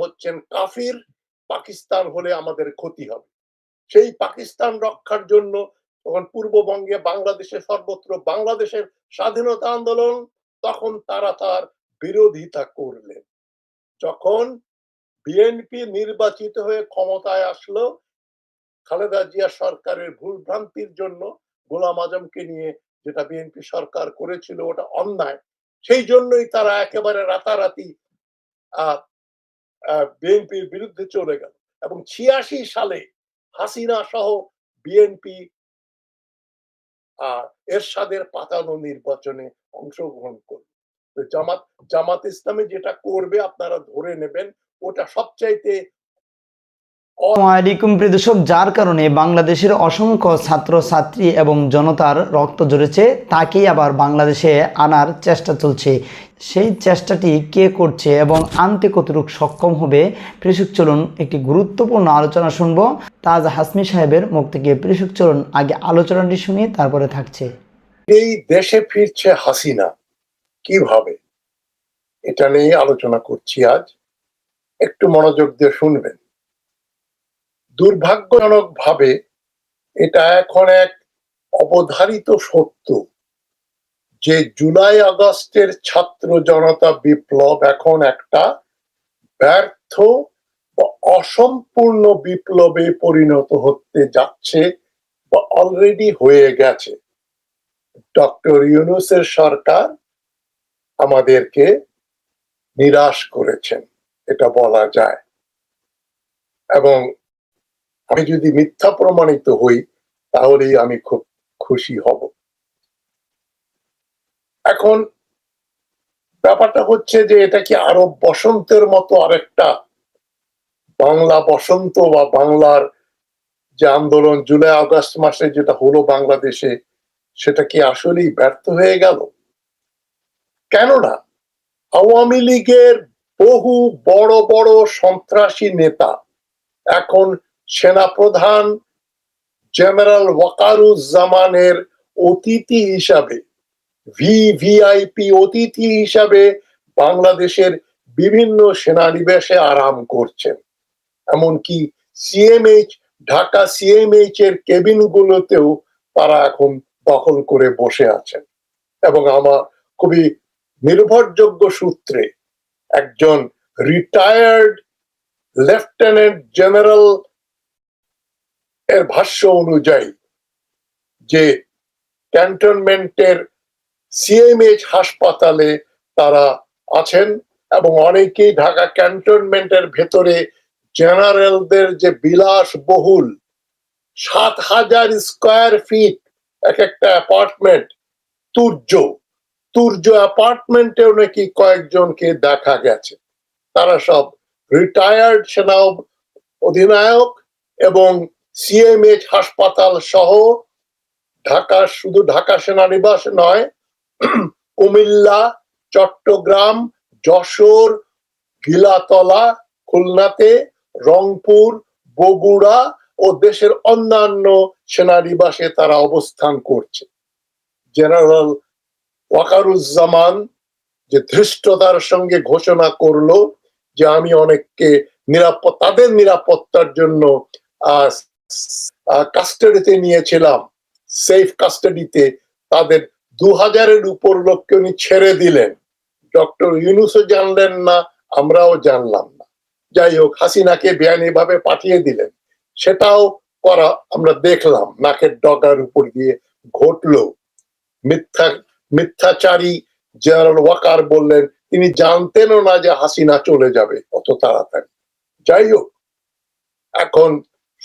হচ্ছেন কাফির, পাকিস্তান হলে আমাদের ক্ষতি হবে। সেই পাকিস্তান রক্ষার জন্য তখন পূর্ববঙ্গে বাংলাদেশে সর্বত্র বাংলাদেশের স্বাধীনতা আন্দোলন, তখন তারা তার বিরোধিতা করলেন। যখন বিএনপি নির্বাচিত হয়ে ক্ষমতায় আসলো, খালেদা জিয়া সরকারের ভুল ভ্রান্তির জন্য গোলাম আজমকে নিয়ে যেটা বিএনপি সরকার করেছিল ওটা অন্যায়, সেই জন্যই তারা একেবারে রাতারাতি বিএনপির বিরুদ্ধে চলে গেল। এবং ছিয়াশি সালে হাসিনা সহ বিএনপি আর এরশাদের পাতানো নির্বাচনে অংশগ্রহণ করবে জামাত জামাত ইসলামে যেটা করবে আপনারা ধরে নেবেন, ওটা সবচাইতে আলাইকুম প্রিয় দর্শক, যার কারণে বাংলাদেশের অসংখ্য ছাত্র ছাত্রী এবং জনতার রক্ত ঝরেছে, তাকেই আবার বাংলাদেশে আনার চেষ্টা চলছে। সেই চেষ্টাটি কে করছে এবং আনতে কতটুকু সক্ষম হবে প্রেষক চলুন একটি গুরুত্বপূর্ণ আলোচনা শুনব। তাজ হাসমি সাহেবের মুখ থেকে প্রেষক চলুন আগে আলোচনাটি শুনি, তারপরে থাকছে। এই দেশে ফিরছে হাসিনা, কীভাবে? এটা নিয়ে আলোচনা করছি আজ। একটু মনোযোগ দিয়ে শুনবেন। দুর্ভাগ্যজনক ভাবে এটা এখন এক অবধারিত সত্য যে জুলাই আগস্টের ছাত্র জনতা বিপ্লব এখন একটা ব্যর্থ বা অসম্পূর্ণ বিপ্লবে পরিণত হতে যাচ্ছে বা অলরেডি হয়ে গেছে। ডক্টর ইউনুসের সরকার আমাদেরকে নিরাশ করেছেন, এটা বলা যায়। এবং আমি যদি মিথ্যা প্রমাণিত হই, তাহলেই আমি খুব খুশি হব। এখন ব্যাপারটা হচ্ছে যে এটা কি আরব বসন্তের মতো আরেকটা বাংলা বসন্ত বা বাংলার যে আন্দোলন জুলাই, আগস্ট মাসে যেটা হলো বাংলাদেশে, সেটা কি আসলেই ব্যর্থ হয়ে গেল? কেননা আওয়ামী লীগের বহু বড় বড় সন্ত্রাসী নেতা এখন সেনাপ্রধান জেনারেল ওয়াকারুজ্জামানের অতিথি হিসাবে ভিভিআইপি অতিথি হিসাবে বাংলাদেশের বিভিন্ন সেনানিবেশে আরাম করছেন। এমনকি সিএমএইচ ঢাকা সিএমএইচ এর কেবিন গুলোতেও তারা এখন দখল করে বসে আছেন। এবং আমার খুবই নির্ভরযোগ্য সূত্রে একজন রিটায়ার্ড লেফটেন্যান্ট জেনারেল এর ভাষ্য অনুযায়ী যে ক্যান্টনমেন্টের সিএমএইচ হাসপাতালে তারা আছেন এবং অনেকেই ঢাকা ক্যান্টনমেন্টের ভেতরে জেনারেলদের যে বিলাস বহুল সাত হাজার স্কোয়ার ফিট এক একটা অ্যাপার্টমেন্ট, তুর্য। তুর্য অ্যাপার্টমেন্টেও নাকি কয়েকজনকে দেখা গেছে। তারা সব রিটায়ার্ড সেনা অধিনায়ক এবং সিএমএইচ হাসপাতাল সহ ঢাকা, শুধু ঢাকা সেনানিবাস নয়, কুমিল্লা, চট্টগ্রাম, যশোর, গিলাতলা, খুলনাতে, রংপুর, বগুড়া ও দেশের অন্যান্য সেনানিবাসে তারা অবস্থান করছে। জেনারেল ওয়াকারুজ্জামান যে ধৃষ্টতার সঙ্গে ঘোষণা করল যে আমি অনেককে নিরাপদ তাদের নিরাপত্তার জন্য কাস্টাডিতে নিয়েছিলাম। সেফ কাস্টাডিতে তাদের দু হাজারের উপর লোককে উনি ছেড়ে দিলেন। ডক্টর ইউনুসও জানলেন না, আমরাও জানলাম না। যাই হোক, হাসিনাকে বেআইনি ভাবে পাঠিয়ে দিলেন। সেটাও করা আমরা দেখলাম, নাকের ডগার উপর দিয়ে ঘটলো। মিথ্যা, মিথ্যাচারী জেনারেল ওয়াকার বললেন, তিনি জানতেনও না যে হাসিনা চলে যাবে অত তাড়াতাড়ি। যাই হোক, এখন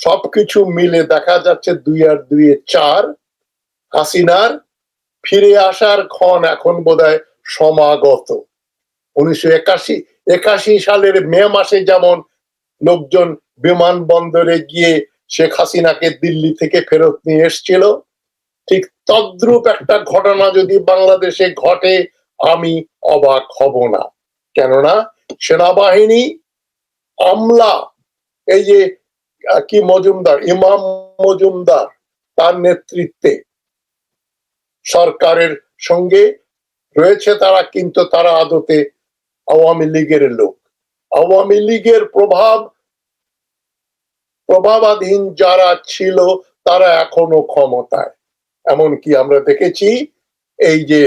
সবকিছু মিলে দেখা যাচ্ছে দুই আর দুই চার। হাসিনার ফিরে আসার ক্ষণ এখন বোধহয় সমাগত। উনিশশো একাশি একাশি সালের মে মাসে যেমন লোকজন বিমানবন্দরে গিয়ে শেখ হাসিনাকে দিল্লি থেকে ফেরত নিয়ে এসছিল, ঠিক তদ্রূপ একটা ঘটনা যদি বাংলাদেশে ঘটে, আমি অবাক হব না। কেননা সেনাবাহিনী আমলা, এই যে কি মজুমদার? ইমাম মজুমদার তার নেতৃত্বে সরকারের সঙ্গে রয়েছে তারা, কিন্তু তারা আদতে আওয়ামী লীগের লোক। আওয়ামী লীগের প্রভাব, প্রভাবাধীন যারা ছিল, তারা এখনও ক্ষমতায়। এমনকি আমরা দেখেছি এই যে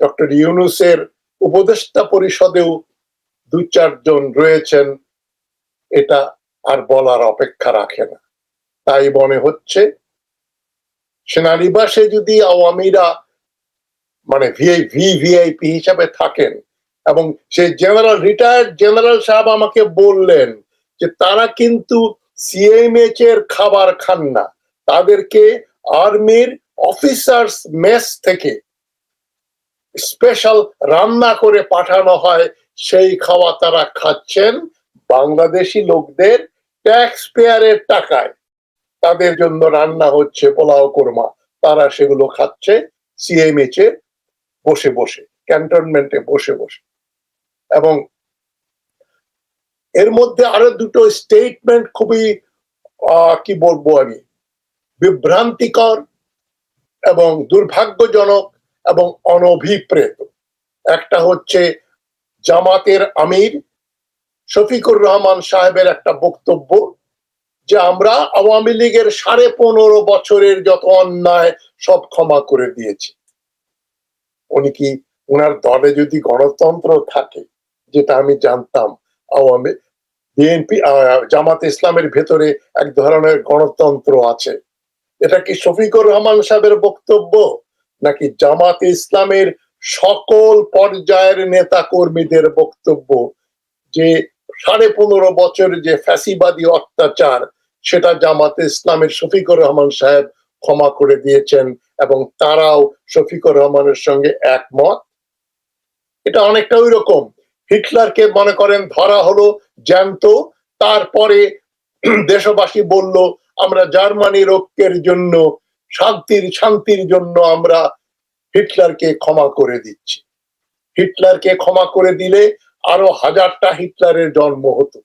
ডক্টর ইউনুসের উপদেষ্টা পরিষদেও দু চারজন রয়েছেন। এটা আর বলার অপেক্ষা রাখে না। তাই মনে হচ্ছে, সেনানিবাসে যদি আওয়ামীরা মানে ভি ভিআইপি হিসাবে থাকেন এবং সে জেনারেল রিটায়ার্ড জেনারেল সাহেব আমাকে বললেন যে তারা কিন্তু সিএমএইচ এর খাবার খান না। তাদেরকে আর্মির অফিসার্স মেস থেকে স্পেশাল রান্না করে পাঠানো হয়, সেই খাওয়া তারা খাচ্ছেন। বাংলাদেশি লোকদের ট্যাক্স পেয়ারের টাকায় তাদের জন্য রান্না হচ্ছে পোলাও কোরমা। তারা সেগুলো খাচ্ছে সিএমএইচ এ বসে বসে ক্যান্টনমেন্টে বসে বসে। এবং এর মধ্যে আরও দুটো স্টেটমেন্ট খুবই কি বলব আমি, বিভ্রান্তিকর এবং দুর্ভাগ্যজনক এবং অনভিপ্রেত। একটা হচ্ছে জামাতের আমির শফিকুর রহমান সাহেবের একটা বক্তব্য যে আমরা আওয়ামী লীগের সাড়ে পনেরো বছরের যত অন্যায় সব ক্ষমা করে দিয়েছি। উনি কি ওনার দলে যদি গণতন্ত্র থাকে, যেটা আমি জানতাম, আওয়ামী বিএনপি জামাত ইসলামের ভেতরে এক ধরনের গণতন্ত্র আছে, এটা কি শফিকুর রহমান সাহেবের বক্তব্য? নাকি জামাত ইসলামের সকল পর্যায়ের নেতা কর্মীদের বক্তব্য যে সাড়ে পনেরো বছর যে ফ্যাসিবাদী অত্যাচার, সেটা জামাতে ইসলামের শফিকুর রহমান সাহেব ক্ষমা করে দিয়েছেন এবং তারাও শফিকুর রহমানের সঙ্গে একমত। এটা অনেকটা ওই রকম হিটলারকে মনে করেন ধরা হলো জ্যান্ত, তারপরে দেশবাসী বলল, আমরা জার্মানির ঐক্যের জন্য, শান্তির শান্তির জন্য আমরা হিটলারকে ক্ষমা করে দিচ্ছি। হিটলারকে ক্ষমা করে দিলে আরও হাজারটা হিটলারের জন্ম হতো।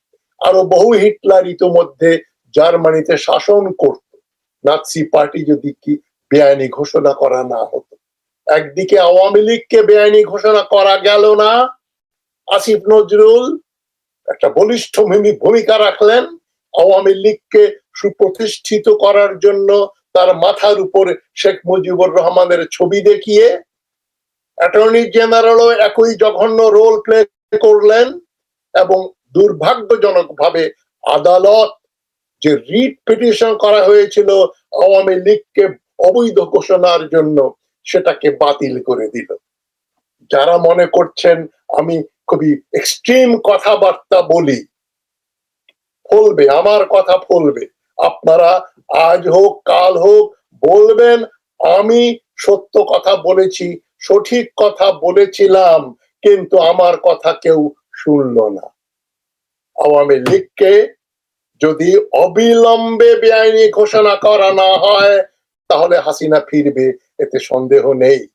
আরও বহু হিটলার ইতোমধ্যে জার্মানিতে শাসন করত। নাৎসি পার্টি যদি কি বেআইনি ঘোষণা করা না হতো। একদিকে আওয়ামী লীগকে বেআইনি ঘোষণা করা গেল না। আসিফ নজরুল একটা বলিষ্ঠ ভূমি- ভূমিকা রাখলেন। আওয়ামী লীগকে সুপ্রতিষ্ঠিত করার জন্য তার মাথার উপর শেখ মুজিবুর রহমানের ছবি দেখিয়ে অ্যাটর্নি জেনারেলও একই জঘন্য রোল প্লে করলেন এবং দুর্ভাগ্যজনক ভাবে আদালত যে রিট পিটিশন করা হয়েছিল আওয়ামী লীগকে অবৈধ ঘোষণার জন্য সেটাকে বাতিল করে দিল। যারা মনে করছেন আমি খুবই এক্সট্রিম কথাবার্তা বলি, ফলবে, আমার কথা ফলবে, আপনারা আজ হোক, কাল হোক, বলবেন, আমি সত্য কথা বলেছি, সঠিক কথা বলেছিলাম কিন্তু আমার কথা কেউ শুনলো না। আওয়ামী লীগকে যদি অবিলম্বে বেআইনি ঘোষণা করা না হয়, তাহলে হাসিনা ফিরবে, এতে সন্দেহ নেই।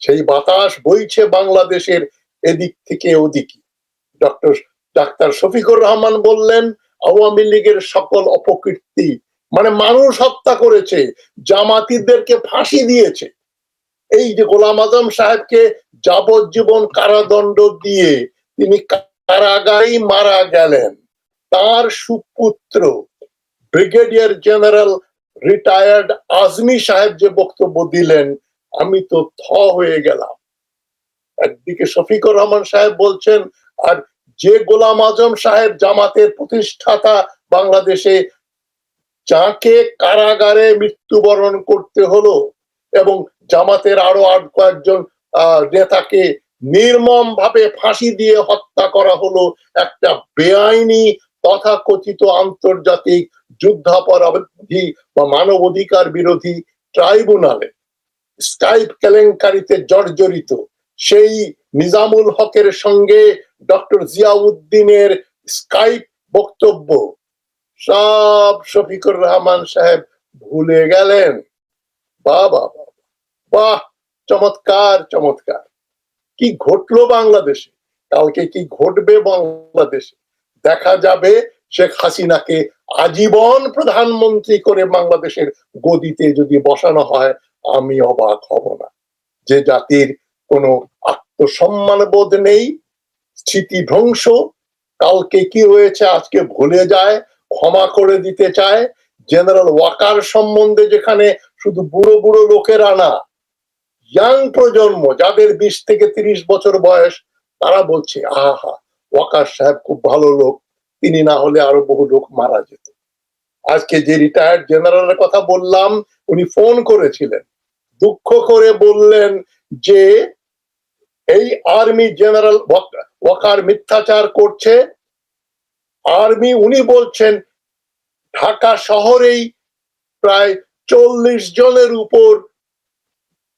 সেই বাতাস বইছে বাংলাদেশের এদিক থেকে ওদিকে। ডক্টর, ডাক্তার শফিকুর রহমান বললেন, আওয়ামী লীগের সকল অপকীর্তি মানে মানুষ হত্যা করেছে, জামাতিদেরকে ফাঁসি দিয়েছে। এই যে গোলাম আজম সাহেবকে যাবজ্জীবন কারাদণ্ড দিয়ে তিনি কারাগারেই মারা গেলেন। তার সুপুত্র ব্রিগেডিয়ার জেনারেল রিটায়ার্ড আজমি সাহেব যে বক্তব্য দিলেন, আমি তো থ হয়ে গেলাম। একদিকে শফিকুর রহমান সাহেব বলছেন, আর যে গোলাম আজম সাহেব জামাতের প্রতিষ্ঠাতা বাংলাদেশে, যাকে কারাগারে মৃত্যুবরণ করতে হলো এবং জামাতের আরও আট কয়েকজন নেতাকে নির্মম ভাবে ফাঁসি দিয়ে হত্যা করা হলো একটা বেআইনি, তথাকথিত আন্তর্জাতিক যুদ্ধাপরাধী বা মানবাধিকার বিরোধী ট্রাইব্যুনালে স্কাইপ কেলেঙ্কারিতে জর্জরিত সেই নিজামুল হকের সঙ্গে ডক্টর জিয়াউদ্দিনের স্কাইপ বক্তব্য। সব শফিকুর রহমান সাহেব ভুলে গেলেন। বাহ বাহ বাহ, চমৎকার চমৎকার। কি ঘটলো বাংলাদেশে? কালকে কি ঘটবে বাংলাদেশে? দেখা যাবে শেখ হাসিনাকে আজীবন প্রধানমন্ত্রী করে বাংলাদেশের গদিতে যদি বসানো হয় আমি অবাক হব না। যে জাতির কোনো আত্মসম্মান বোধ নেই স্মৃতিভ্রংশ কালকে কি হয়েছে আজকে ভুলে যায় ক্ষমা করে দিতে চায় জেনারেল ওয়াকার সম্বন্ধে যেখানে শুধু বুড়ো বুড়ো লোকেরা না ইয়াং প্রজন্ম যাদের বিশ থেকে তিরিশ বছর বয়স, তারা বলছে, আহা, ওয়াকার সাহেব খুব ভালো লোক। তিনি না হলে আরও বহু লোক মারা যেত। আজকে যে রিটায়ার্ড জেনারেলের কথা বললাম, উনি ফোন করেছিলেন। দুঃখ করে বললেন যে, এই আর্মি জেনারেল ওয়াকার মিথ্যাচার করছে। আর্মি উনি বলছেন, ঢাকা শহরেই প্রায় চল্লিশ জনের উপর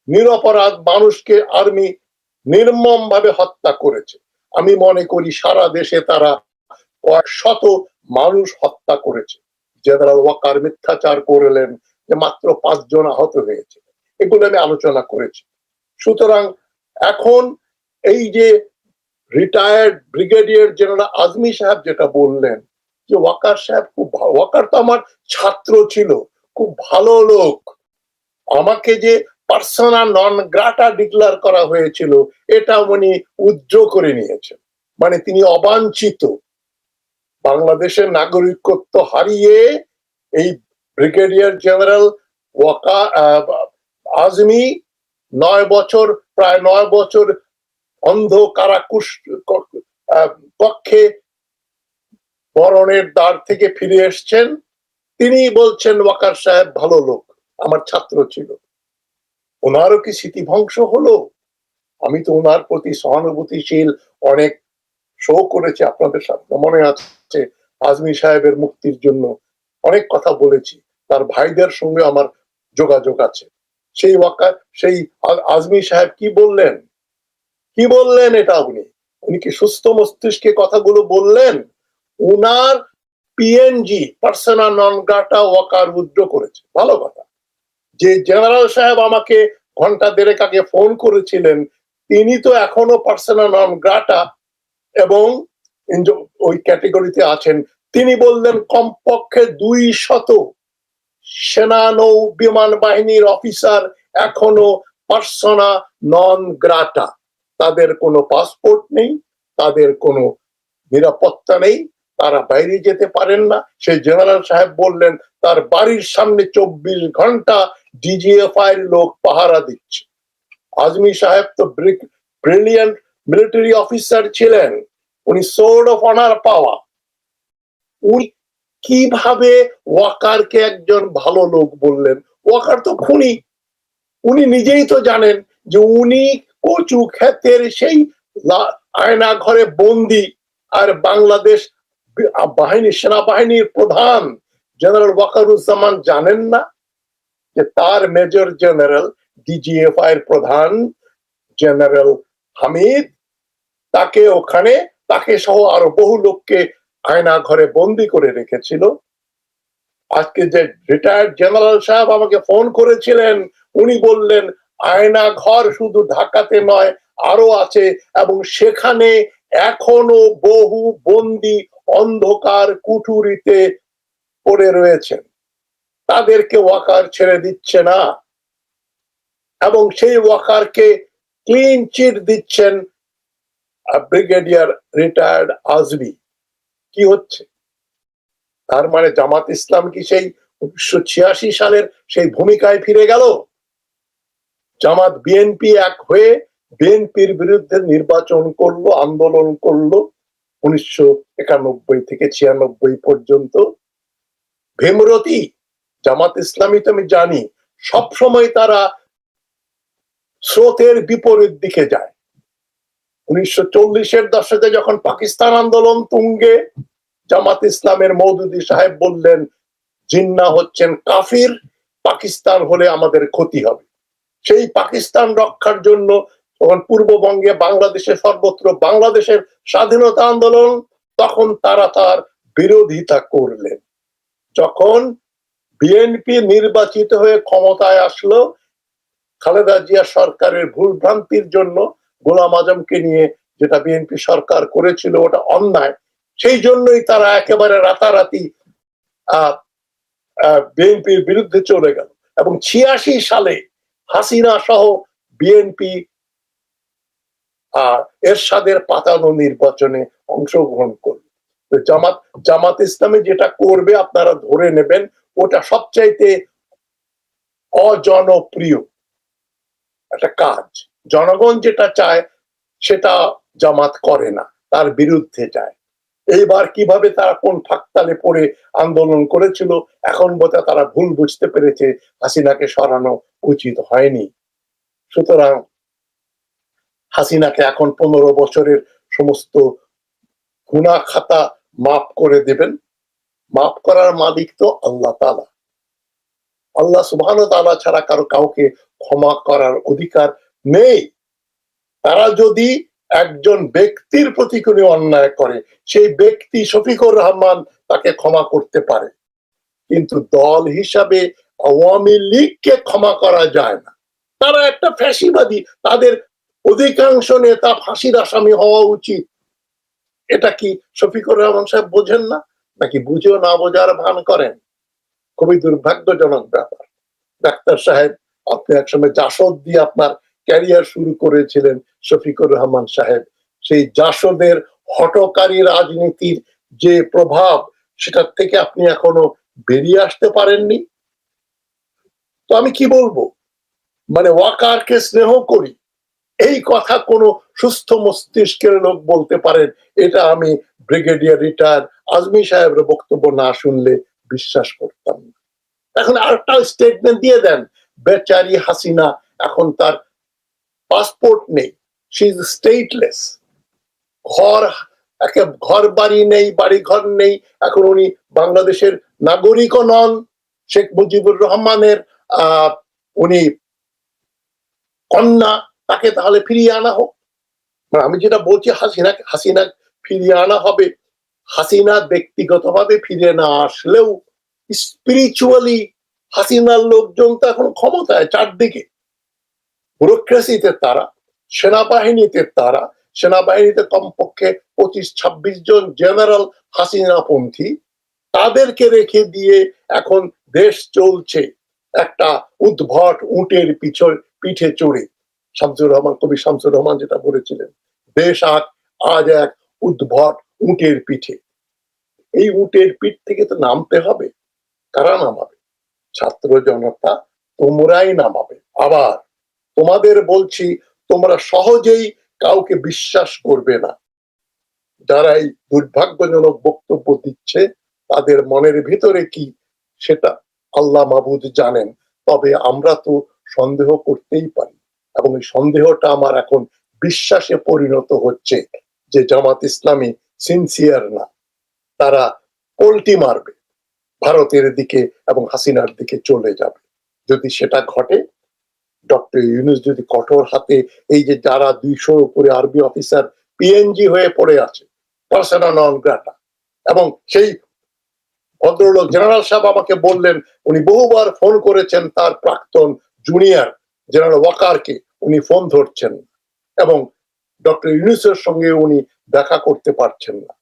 নিরপরাধ মানুষকে আর্মি নির্মম ভাবে হত্যা করেছে। আমি মনে করি সারা দেশে তারা কয়েক শত মানুষ হত্যা করেছে। জেনারেল ওয়াকার মিথ্যাচার করলেন যে মাত্র পাঁচজন আহত হয়েছে। এগুলো আমি আলোচনা করেছি। সুতরাং এখন এই যে রিটায়ার্ড ব্রিগেডিয়ার জেনারেল আজমি সাহেব যেটা বললেন, যে ওয়াকার সাহেব খুব ওয়াকার তো আমার ছাত্র ছিল, খুব ভালো লোক। আমাকে যে পার্সোনা নন গ্রাটা ডিক্লার করা হয়েছিল এটা উনি উজ্জ্ব করে নিয়েছেন। মানে তিনি অবাঞ্ছিত। বাংলাদেশের নাগরিকত্ব হারিয়ে এই ব্রিগেডিয়ার জেনারেল ওয়াকা আজমি নয় বছর, প্রায় নয় বছর অন্ধ কারাকুশ কক্ষে মরণের দ্বার থেকে ফিরে এসছেন। তিনি বলছেন, ওয়াকার সাহেব ভালো লোক, আমার ছাত্র ছিল। ওনারও কি স্মৃতিভংশ হলো? আমি তো ওনার প্রতি সহানুভূতিশীল, অনেক শো করেছি আপনাদের সাথে মনে আছে আজমি সাহেবের মুক্তির জন্য অনেক কথা বলেছি, তার ভাইদের সঙ্গে আমার যোগাযোগ আছে। সেই ওয়াকা সেই আজমি সাহেব কি বললেন? কি বললেন এটা উনি উনি কি সুস্থ মস্তিষ্কে কথাগুলো বললেন? উনার PNG persona non grata Waker উদ্র করেছে, ভালো কথা। যে জেনারেল সাহেব আমাকে ঘণ্টা দেড়েক আগে ফোন করেছিলেন, তিনি তো এখনও পার্সোনাল নন গ্রাটা এবং ওই ক্যাটেগরিতে আছেন, তিনি বললেন কমপক্ষে দুই শত সেনা নৌ বিমান বাহিনীর অফিসার এখনও পার্সোনা নন গ্রাটা তাদের কোনো পাসপোর্ট নেই, তাদের কোনো নিরাপত্তা নেই, তারা বাইরে যেতে পারেন না। সেই জেনারেল সাহেব বললেন, তার বাড়ির সামনে চব্বিশ ঘণ্টা ডিজিএফআই এর লোক পাহারা দিচ্ছে। আজমি সাহেব তো ব্রিলিয়ান্ট মিলিটারি অফিসার ছিলেন। উনি সোর্ড অফ অনার পাওয়া। উনি কীভাবে ওয়াকারকে একজন ভালো লোক বললেন? ওয়াকার তো খুনি। উনি নিজেই তো জানেন যে উনি কচু ক্ষেতের সেই আয়না ঘরে বন্দি আর বাংলাদেশ বাহিনী সেনাবাহিনীর প্রধান। জেনারেল ওয়াকারুজ্জামান জানেন না? যে তার মেজর জেনারেল ডিজিএফআই এর প্রধান জেনারেল হামিদ, তাকে ওখানে, তাকে সহ আরও বহু লোককে আয়না ঘরে বন্দি করে রেখেছিল। আজকে যে রিটায়ার্ড জেনারেল সাহেব আমাকে ফোন করেছিলেন, উনি বললেন, আয়না ঘর শুধু ঢাকাতে নয়, আরও আছে এবং সেখানে এখনও বহু বন্দি অন্ধকার কুঠুরিতে পড়ে রয়েছেন। তাদেরকে ওয়াকার ছেড়ে দিচ্ছে না। এবং সেই ওয়াকারকে ক্লিন চিট দিচ্ছেন ব্রিগেডিয়ার রিটায়ার্ড আজমি। কি হচ্ছে? তার মানে জামাত ইসলাম কি সেই উনিশশো ছিয়াশি সালের সেই ভূমিকায় ফিরে গেল? জামাত বিএনপি এক হয়ে বিএনপির বিরুদ্ধে নির্বাচন করল, আন্দোলন করল উনিশশো একানব্বই থেকে ছিয়ানব্বই পর্যন্ত। ভীমরতি জামাত ইসলামী তো আমি জানি সব সময় তারা স্রোতের বিপরীত দিকে যায়। উনিশশো চল্লিশের দশকে যখন পাকিস্তান আন্দোলন তুঙ্গে, জামাত ইসলামের মৌদুদি সাহেব বললেন, জিন্না হচ্ছেন কাফির, পাকিস্তান হলে আমাদের ক্ষতি হবে। সেই পাকিস্তান রক্ষার জন্য তখন পূর্ববঙ্গে বাংলাদেশে সর্বত্র বাংলাদেশের স্বাধীনতা আন্দোলন, তখন তারা তার বিরোধিতা করলেন। যখন বিএনপি নির্বাচিত হয়ে ক্ষমতায় আসলো খালেদা জিয়া সরকারের ভুল ভ্রান্তির জন্য গোলাম আজমকে নিয়ে যেটা বিএনপি সরকার করেছিল ওটা অন্যায়। সেই জন্যই তারা একেবারে রাতারাতি বিএনপির বিরুদ্ধে চলে গেল। এবং ছিয়াশি সালে হাসিনা সহ বিএনপি আর এরশাদের পাতানো নির্বাচনে অংশগ্রহণ করবে তো জামাত জামাত ইসলামে যেটা করবে আপনারা ধরে নেবেন ওটা সবচাইতে অজনপ্রিয় একটা কাজ। জনগণ যেটা চায়, সেটা জামাত করে না, তার বিরুদ্ধে যায়। এইবার কীভাবে তারা কোন ফাঁকতালে পড়ে আন্দোলন করেছিল, এখন বোধহয় তারা ভুল বুঝতে পেরেছে, হাসিনাকে সরানো উচিত হয়নি। সুতরাং হাসিনাকে এখন পনেরো বছরের সমস্ত গুণা খাতা মাফ করে দেবেন। মাফ করার মালিক তো আল্লাহ তালা আল্লাহ সুবহান তালা ছাড়া কারও কাউকে ক্ষমা করার অধিকার নেই। তারা যদি একজন ব্যক্তির প্রতি কোনো অন্যায় করে, সেই ব্যক্তি শফিকুর রহমান তাকে ক্ষমা করতে পারে। কিন্তু দল হিসাবে আওয়ামী লীগকে ক্ষমা করা যায় না। তারা একটা ফ্যাসিবাদী, তাদের অধিকাংশ নেতা ফাঁসির আসামি হওয়া উচিত। এটা কি শফিকুর রহমান সাহেব বোঝেন না? নাকি বুঝেও না বোঝার ভান করেন? খুবই দুর্ভাগ্যজনক ব্যাপার। ডাক্তার সাহেব, আপনি একসময় জাসদ দিয়ে আপনার ক্যারিয়ার শুরু করেছিলেন শফিকুর রহমান সাহেব। সেই জাসদের হটকারী রাজনীতির যে প্রভাব, সেটার থেকে আপনি এখনও বেরিয়ে আসতে পারেননি? তো আমি কি বলব? মানে ওয়াকারকে স্নেহ করি এই কথা কোনো সুস্থ মস্তিষ্কের লোক বলতে পারেন। এটা আমি ব্রিগেডিয়ার রিটায়ার আজমি সাহেবের বক্তব্য না শুনলে বিশ্বাস করতাম না। এখন আরেকটা স্টেটমেন্ট দিয়ে দেন। বেচারি হাসিনা এখন তার পাসপোর্ট নেই। সি ইজ স্টেটলেস ঘর, একে ঘর বাড়ি নেই বাড়ি ঘর নেই। এখন উনি বাংলাদেশের নাগরিকও নন, শেখ মুজিবুর রহমানের, আহ, উনি কন্যা। তাকে তাহলে ফিরিয়ে আনা হোক। মানে আমি যেটা বলছি, হাসিনা হাসিনা ফিরিয়ে আনা হবে। হাসিনা ব্যক্তিগতভাবে ফিরে না আসলেও স্পিরিচুয়ালি হাসিনার লোকজন তো এখন ক্ষমতায় চারদিকে। ব্যুরোক্রেসিতে তারা, সেনাবাহিনীতে তারা, সেনাবাহিনীতে কমপক্ষে পঁচিশ, ছাব্বিশ জন জেনারেল হাসিনাপন্থী, তাদেরকে রেখে দিয়ে এখন দেশ চলছে। একটা উদ্ভট উটের পিছন পিঠে চড়ে। শামসুর রহমান, কবি শামসুর রহমান যেটা বলেছিলেন দেশ আজ আজ এক উদ্ভট উটের পিঠে। এই উটের পিঠ থেকে তো নামতে হবে। কারা নামাবে? ছাত্র জনতা তোমরাই নামাবে। আবার তোমাদের বলছি, তোমরা সহজেই কাউকে বিশ্বাস করবে না। যারা এই দুর্ভাগ্যজনক বক্তব্য দিচ্ছে, তাদের মনের ভিতরে কি সেটা আল্লাহ মাহবুদ জানেন, তবে আমরা তো সন্দেহ করতেই পারি। এবং এই সন্দেহটা আমার এখন বিশ্বাসে পরিণত হচ্ছে যে জামাত ইসলামী সিনসিয়ার না। তারা পোল্টি মারবে, ভারতের দিকে এবং হাসিনার দিকে চলে যাবে। যদি সেটা ঘটে, ডক্টর ইউনুস যদি কঠোর হাতে এই যে যারা দুইশো উপরে আরবি অফিসার, পিএনজি হয়ে পড়ে আছে পার্সোনা এবং সেই ভদ্রলোক জেনারেল সাহেব আমাকে বললেন, উনি বহুবার ফোন করেছেন তার প্রাক্তন জুনিয়র জেনারেল ওয়াকারকে উনি ফোন ধরছেন এবং ডক্টর ইউনুসের সঙ্গে উনি দেখা করতে পারছেন না।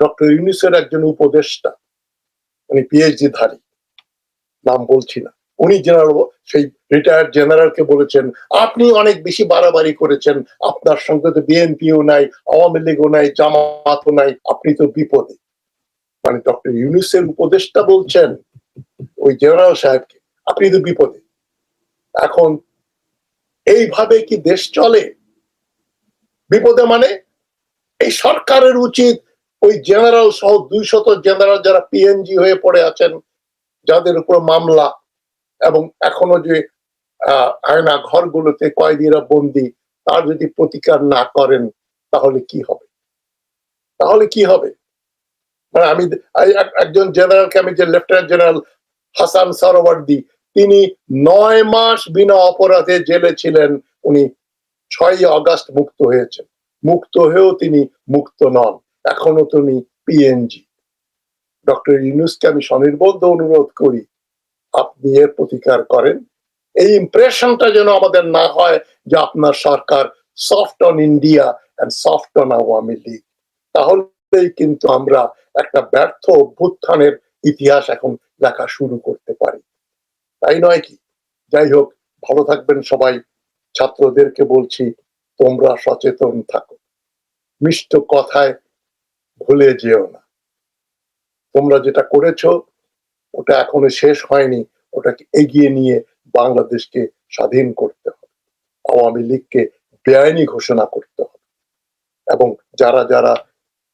ডক্টর ইউনুসের একজন উপদেষ্টা, উনি পিএইচডি ধারী নাম বলছি না। উনি জেনারেল সেই রিটায়ার্ড জেনারেলকে বলেছেন, আপনি অনেক বেশি বাড়াবাড়ি করেছেন, আপনার সঙ্গে তো বিএনপিও নাই, আওয়ামী লীগও নাই, জামাতও নাই, আপনি তো বিপদে। মানে ডক্টর ইউনুসের উপদেষ্টা বলছেন, ওই জেনারেল সাহেবকে, আপনি তো বিপদে। এখন এইভাবে কি দেশ চলে? বিপদে মানে এই সরকারের উচিত ওই জেনারেল সহ দুইশত জেনারেল যারা পিএনজি হয়ে পড়ে আছেন, যাদের উপর মামলা এবং এখনও যে আয়না ঘরগুলোতে কয়েদিরা বন্দি, তার যদি প্রতিকার না করেন, তাহলে কি হবে? তাহলে কি হবে? মানে আমি এক- একজন জেনারেলকে আমি যে লেফটেন্যান্ট জেনারেল হাসান সরওয়ার্দি তিনি নয় মাস বিনা অপরাধে জেলে ছিলেন। উনি ছয়ই আগস্ট মুক্ত হয়েছেন। মুক্ত হয়েও তিনি মুক্ত নন। এখনও তিনি পিএনজি ডক্টর ইউনুসকে আমি স্বনির্বদ্ধ অনুরোধ করি, আপনি এর প্রতিকার করেন। এই ইমপ্রেশনটা যেন আমাদের না হয় যে আপনার সরকার soft on India and soft on Awami League. তাহলেই কিন্তু আমরা একটা ব্যর্থ অভ্যুত্থানের ইতিহাস এখন লেখা শুরু করতে পারি। তাই নয় কি? যাই হোক, ভালো থাকবেন সবাই। ছাত্রদেরকে বলছি, তোমরা সচেতন থাকো। মিষ্ট কথায় ভুলে যেও না। তোমরা যেটা করেছ, ওটা এখনও শেষ হয়নি। ওটাকে এগিয়ে নিয়ে বাংলাদেশকে স্বাধীন করতে হবে। আওয়ামী লীগকে বেআইনি ঘোষণা করতে হবে। এবং যারা যারা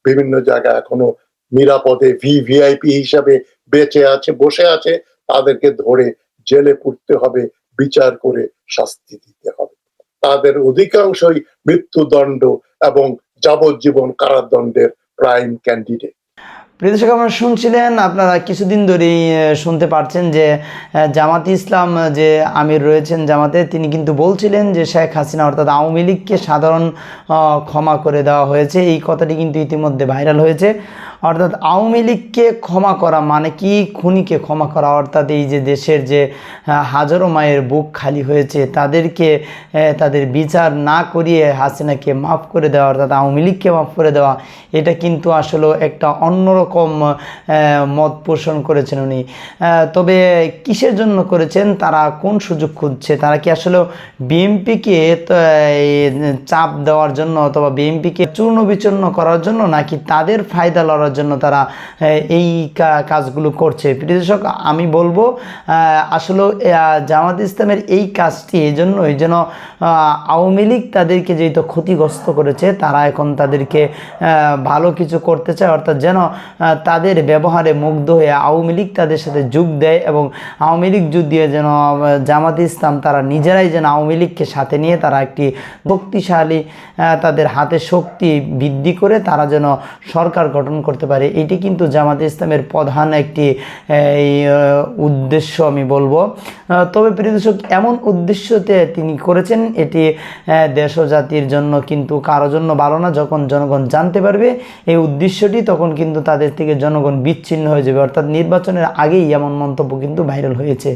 বিভিন্ন জায়গায় এখনও নিরাপদে ভি ভিআইপি হিসাবে বেঁচে আছে, বসে আছে, তাদেরকে ধরে জেলে পুরতে হবে, বিচার করে শাস্তি দিতে হবে। তাদের অধিকাংশই মৃত্যুদণ্ড এবং যাবজ্জীবন কারাদণ্ডের প্রাইম ক্যান্ডিডেট প্রিয় দর্শক, আপনারা শুনছিলেন, আপনারা কিছুদিন ধরেই শুনতে পারছেন যে জামাত ইসলাম যে আমির রয়েছেন জামাতে, তিনি কিন্তু বলছিলেন যে, শেখ হাসিনা অর্থাৎ আওয়ামী লীগকে সাধারণ ক্ষমা করে দেওয়া হয়েছে। এই কথাটি কিন্তু ইতিমধ্যে ভাইরাল হয়েছে। অর্থাৎ আওয়ামী লীগকে ক্ষমা করা মানে কি? খুনিকে ক্ষমা করা। অর্থাৎ এই যে দেশের যে হাজারো মায়ের বুক খালি হয়েছে, তাদেরকে তাদের বিচার না করিয়ে হাসিনাকে মাফ করে দেওয়া, অর্থাৎ আওয়ামী লীগকে মাফ করে দেওয়া, এটা কিন্তু আসলে একটা অন্যরকম মত পোষণ করেছেন উনি। তবে কিসের জন্য করেছেন? তারা কোন সুযোগ খুঁজছে? তারা কি আসলে বিএমপিকে চাপ দেওয়ার জন্য অথবা বিএমপিকে চূর্ণ বিচূর্ণ করার জন্য নাকি তাদের ফায়দা লড়ার জন্য তারা এই কাজগুলো করছে। দর্শক আমি বলব আসলে জামাত ইসলামের এই কাজটি এই জন্যই যেন আহ, আওয়ামী লীগ তাদেরকে যেহেতু ক্ষতিগ্রস্ত করেছে তারা এখন তাদেরকে ভালো কিছু করতে চায় অর্থাৎ যেন তাদের ব্যবহারে মুগ্ধ হয়ে আওয়ামী লীগ তাদের সাথে যোগ দেয় এবং আওয়ামী লীগ যুদ্ধ দিয়ে যেন জামাত ইসলাম তারা নিজেরাই যেন আওয়ামী লীগকে সাথে নিয়ে তারা একটি শক্তিশালী তাদের হাতে শক্তি বৃদ্ধি করে তারা যেন সরকার গঠন করতে পারে, এটি কিন্তু জামাত ইসলামের প্রধান একটি উদ্দেশ্য আমি বলব। তবে প্রিয় দর্শক, এমন উদ্দেশ্যতে তিনি করেছেন, এটি দেশ ও জাতির জন্য কিন্তু কারও জন্য ভালো না। যখন জনগণ জানতে পারবে এই উদ্দেশ্যটি, তখন কিন্তু তাদের থেকে জনগণ বিচ্ছিন্ন হয়ে যাবে। অর্থাৎ নির্বাচনের আগেই এমন মন্তব্য কিন্তু ভাইরাল হয়েছে।